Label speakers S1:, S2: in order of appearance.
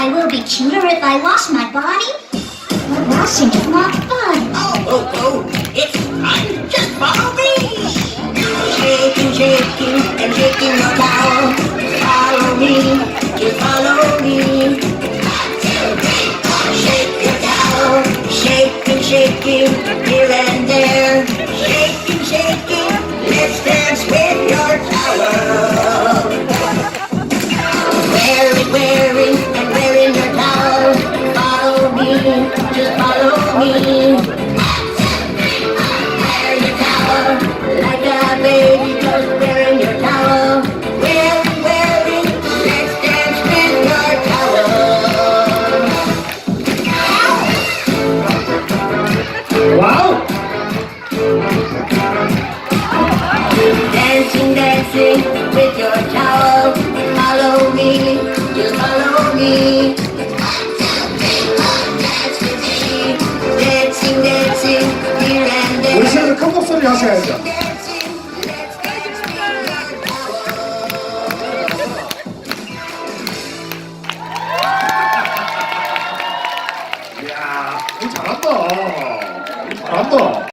S1: I will be cuter if I wash my body. Washing is not fun.
S2: Oh, oh, oh, it's time. Just follow me. Shaking, shaking, and shaking your towel. Follow me, just follow me. Shake your towel, shaking, shaking, here and there. Shaking, shaking, let's dance with your towel. Wearing, wearing, just
S3: 큰 목소리 하셔야죠. 이야, 잘한다. 잘한다.